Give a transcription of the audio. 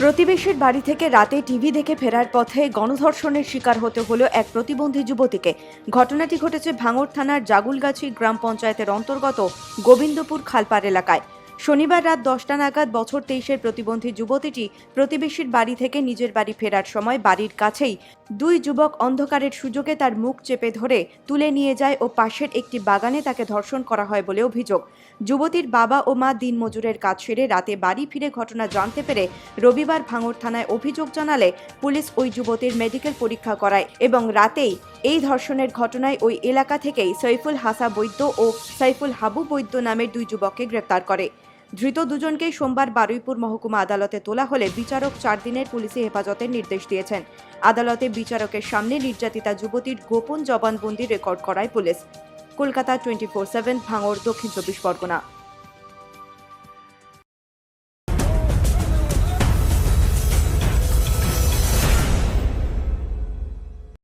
প্রতিবেশীর বাড়ি থেকে রাতে টিভি দেখে ফেরার পথে গণধর্ষণের শিকার হতে হলো এক প্রতিবন্ধী যুবতীকে। ঘটনাটি ঘটেছে ভাঙড় থানার জাগুলগাছি গ্রাম পঞ্চায়েতের অন্তর্গত গোবিন্দপুর খালপার এলাকায়। শনিবার রাত দশটা নাগাদ বছর তেইশের প্রতিবন্ধী যুবতীটি প্রতিবেশীর বাড়ি থেকে নিজের বাড়ি ফেরার সময় বাড়ির কাছেই দুই যুবক অন্ধকারের সুযোগে তার মুখ চেপে ধরে তুলে নিয়ে যায় ও পাশের একটি বাগানে তাকে ধর্ষণ করা হয় বলে অভিযোগ। যুবতীর বাবা ও মা দিনমজুরের কাজ সেরে রাতে বাড়ি ফিরে ঘটনা জানতে পেরে রবিবার ভাঙড় থানায় অভিযোগ জানালে পুলিশ ওই যুবতীর মেডিকেল পরীক্ষা করায় এবং রাতেই এই ধর্ষণের ঘটনায় ওই এলাকা থেকেই সৈফুল হাসা বৈদ্য ও সাইফুল হাবু বৈদ্য নামের দুই যুবককে গ্রেপ্তার করে। ধৃত দুজনকেই সোমবার বারুইপুর মহকুমা আদালতে তোলা হলে বিচারক চার দিনের পুলিশি হেফাজতের নির্দেশ দিয়েছেন। আদালতে বিচারকের সামনে নির্যাতিতা যুবতীর গোপন জবানবন্দি রেকর্ড করায় police. Kolkata twenty four seven ভাঙড় দক্ষিণ চব্বিশ পরগনা।